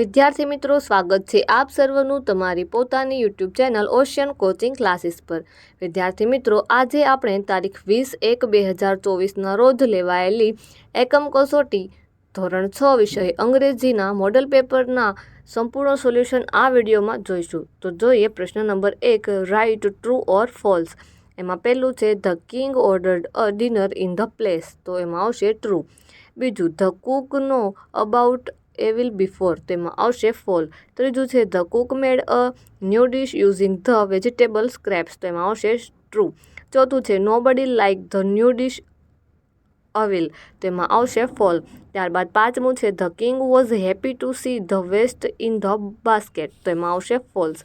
વિદ્યાર્થી મિત્રો, સ્વાગત છે આપ સર્વનું તમારી પોતાની YouTube channel Ocean coaching classes પર. વિદ્યાર્થી મિત્રો, આજે આપણે તારીખ વીસ એક બે હજાર ચોવીસના રોજ લેવાયેલી એકમ કસોટી ધોરણ છ વિષય અંગ્રેજીના મોડલ પેપરના સંપૂર્ણ સોલ્યુશન આ વિડીયોમાં જોઈશું. તો જોઈએ પ્રશ્ન નંબર એક રાઇટ ટ્રુ ઓર ફોલ્સ? એમાં પહેલું છે, the king ordered a dinner in the place. તો એમાં આવશે ટ્રુ. બીજું, ધ કુકનો અબાઉટ એવિલ બિફોર તેમાં આવશે ફોલ ત્રીજું છે the cook made a new dish using the vegetable scraps તેમાં આવશે ટ્રુ ચોથું છે nobody like the new dish avial તેમાં આવશે ફોલ ત્યારબાદ પાંચમું છે the king was happy to see the waste in the basket તેમાં આવશે ફોલ્સ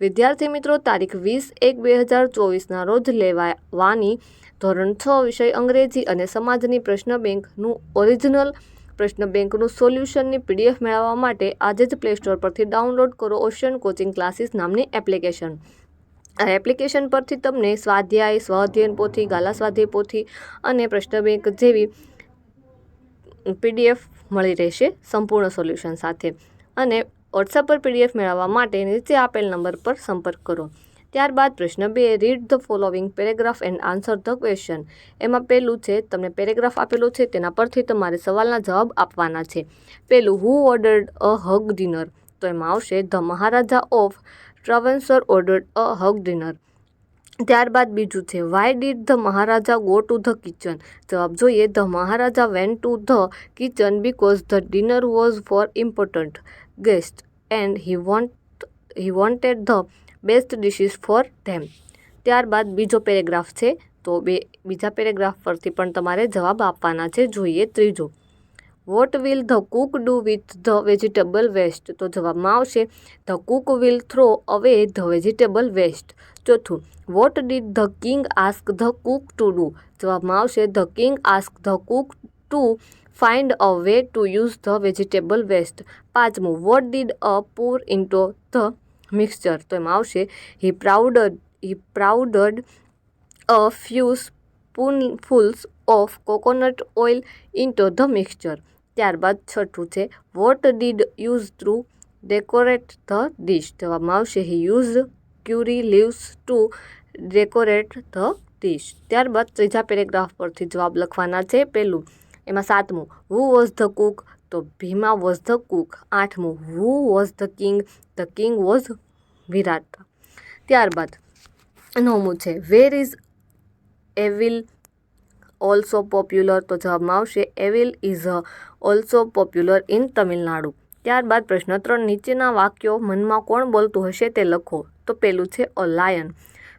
વિદ્યાર્થી મિત્રો, તારીખ વીસ એક બે હજાર ચોવીસના રોજ લેવાવાની ધોરણ છ વિષય અંગ્રેજી અને સમાજની પ્રશ્ન બેંકનું ઓરિજિનલ પ્રશ્ન બેંકનું સોલ્યુશનની પીડીએફ મેળવવા માટે આજે જ પ્લે સ્ટોર પરથી ડાઉનલોડ કરો ઓશિયન કોચિંગ ક્લાસીસ નામની એપ્લિકેશન. આ એપ્લિકેશન પરથી તમને સ્વાધ્યાય સ્વઅધ્યયન પોથી, ગાલા સ્વાધ્યાય પોથી અને પ્રશ્ન બેંક જેવી પીડીએફ મળી રહેશે સંપૂર્ણ સોલ્યુશન સાથે. અને વોટ્સઅપ પર પીડીએફ મેળવવા માટે નીચે આપેલ નંબર પર સંપર્ક કરો. ત્યારબાદ પ્રશ્ન બે read the following paragraph and answer the question એમાં પહેલું છે, તમને પેરેગ્રાફ આપેલું છે, તેના પરથી તમારે સવાલના જવાબ આપવાના છે. પહેલું હુ ઓર્ડર્ડ અ હગ ડિનર તો એમાં આવશે the Maharaja of Travancore ordered a huge dinner ત્યારબાદ બીજું છે why did the Maharaja go to the kitchen જવાબ જોઈએ the maharaja went to the kitchen because the dinner was for important guest and he want he wanted the best dishes for them. ત્યારબાદ બીજો paragraph છે, તો બે, બીજા paragraph પરથી પણ તમારે જવાબ આપવાના છે, જોઈએ ત્રીજો. What will the cook do with the vegetable waste તો જવાબમાં આવશે the cook will throw away the vegetable waste ચોથું what did the king ask the cook to do જવાબમાં આવશે the king ask the cook to find a way to use the vegetable waste પાંચમું what did a pour into the mixture તો એમાં આવશે he poured he poured a few spoonfuls of coconut oil into the mixture ત્યારબાદ છઠ્ઠું છે what did use through decorate the dish જવાબમાં આવશે he use curry leaves to decorate the dish ત્યારબાદ ત્રીજા પેરેગ્રાફ પરથી જવાબ લખવાના છે પહેલું એમાં સાતમું હુ વોઝ ધ કુક તો ભીમા વોઝ ધ કુક આઠમું who was the king the king was Virat. ત્યારબાદ નવમું છે where is avial also popular તો જવાબમાં આવશે avial is also popular in Tamil Nadu ત્યારબાદ પ્રશ્ન ત્રણ, નીચેના વાક્યો મનમાં કોણ બોલતું હશે તે લખો. તો પેલું છે અ લાયન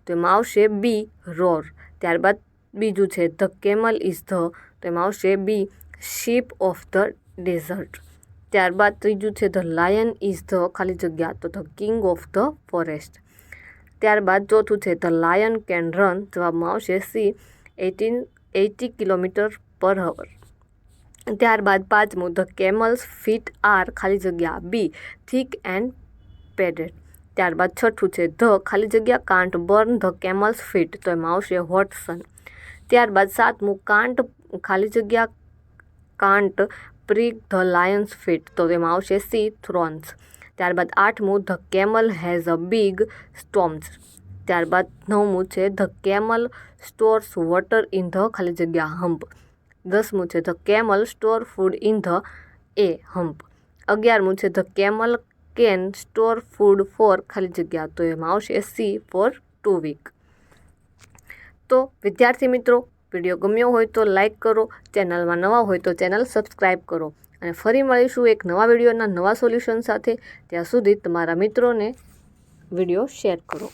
તો એમાં આવશે બી રોર ત્યારબાદ બીજું છે ધ કેમલ ઇઝ ધ તો એમાં આવશે be ship of the desert ત્યારબાદ ત્રીજું છે ધ લાયન ઇઝ ધ ખાલી જગ્યા, તો the king of the forest ત્યારબાદ ચોથું છે ધ લાયન કેન રન જવાબમાં આવશે C eighteen eighty kilometre per hour ત્યારબાદ પાંચમું ધ કેમલ્સ ફીટ આર ખાલી જગ્યા, બી થીક એન્ડ પેડેડ ત્યારબાદ છઠ્ઠું છે ધ ખાલી જગ્યા can't burn the camels feet તો એમાં આવશે હોટ સન ત્યારબાદ સાતમું કાન્ટ ખાલી જગ્યા can't prick the lions feet તો તેમાં આવશે સી થ્રોન્સ ત્યારબાદ આઠમું the camel has a big stomachs ત્યારબાદ નવમું છે the camel stores water in the ખાલી જગ્યા હમ્પ દસમું છે the camel store food in the A hump અગિયારમું છે the camel can store food for ખાલી જગ્યા. તો એમાં આવશે સી ફોર ટુ વીક તો વિદ્યાર્થી મિત્રો વીડિયો ગમ્યો હોય તો લાઇક કરો, ચેનલમાં નવા હોય તો ચેનલ સબસ્ક્રાઈબ કરો અને ફરી મળીશું એક નવા વિડીયોના નવા સોલ્યુશન સાથે. ત્યાં સુધી તમારા મિત્રોને વીડિયો શેર કરો.